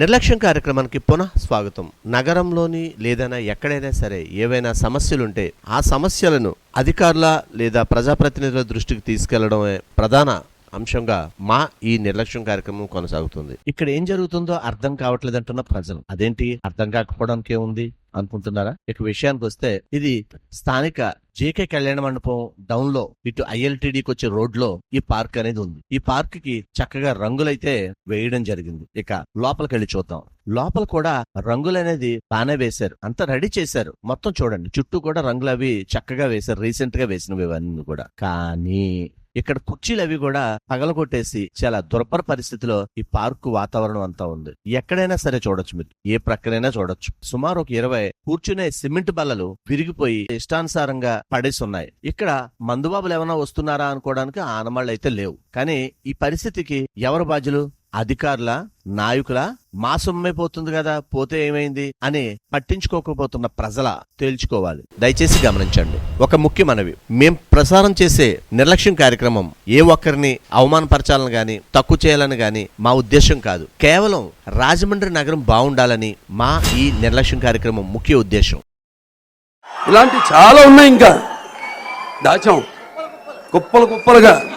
నిర్లక్ష్యం కార్యక్రమానికి పునః స్వాగతం. నగరంలోని లేదైనా ఎక్కడైనా సరే ఏవైనా సమస్యలుంటే ఆ సమస్యలను అధికారుల లేదా ప్రజాప్రతినిధుల దృష్టికి తీసుకెళ్ళడమే ప్రధాన అంశంగా మా ఈ నిర్లక్ష్యం కార్యక్రమం కొనసాగుతుంది. ఇక్కడ ఏం జరుగుతుందో అర్థం కావట్లేదంటున్న ప్రజలు. అదేంటి? అర్థం కాకపోవడానికి ఏముంది అనుకుంటున్నారా? ఇక విషయానికి వస్తే ఇది స్థానిక జేకే కళ్యాణ మండపం డౌన్లో ఇటు ఐఎల్టీడీకి వచ్చే రోడ్లో ఈ పార్క్ అనేది ఉంది. ఈ పార్క్కి చక్కగా రంగులైతే వేయడం జరిగింది. ఇక లోపలికి వెళ్ళి చూద్దాం. లోపల కూడా రంగులు అనేది బాగానే వేశారు. అంత రెడీ చేశారు. మొత్తం చూడండి. చుట్టూ కూడా రంగులు అవి చక్కగా వేశారు. రీసెంట్గా వేసినవి ఇవన్నీ కూడా. కానీ ఇక్కడ కుర్చీలు అవి కూడా పగలగొట్టేసి చాలా దుర్భర పరిస్థితిలో ఈ పార్కు వాతావరణం అంతా ఉంది. ఎక్కడైనా సరే చూడొచ్చు మీరు. ఏ ప్రక్కనైనా చూడొచ్చు. సుమారు ఒక ఇరవై కూర్చునే సిమెంట్ బల్లలు విరిగిపోయి ఇష్టానుసారంగా పడేసి ఉన్నాయి. ఇక్కడ మందుబాబులు ఏమైనా వస్తున్నారా అనుకోవడానికి ఆనవాళ్ళు అయితే లేవు. కానీ ఈ పరిస్థితికి ఎవరు బాధ్యులు? అధికారుల నాయకుల మాసమైపోతుంది కదా పోతే ఏమైంది అని పట్టించుకోకపోతున్న ప్రజల తేల్చుకోవాలి. దయచేసి గమనించండి. ఒక ముఖ్య మనవి. మేం ప్రసారం చేసే నిర్లక్ష్యం కార్యక్రమం ఏ ఒక్కరిని అవమానపరచాలని గాని తక్కువ చేయాలని గాని మా ఉద్దేశం కాదు. కేవలం రాజమండ్రి నగరం బాగుండాలని మా ఈ నిర్లక్ష్యం కార్యక్రమం ముఖ్య ఉద్దేశం. ఇలాంటి చాలా ఉన్నాయి ఇంకా. దాచాం. కుప్పలు కుప్పలుగా.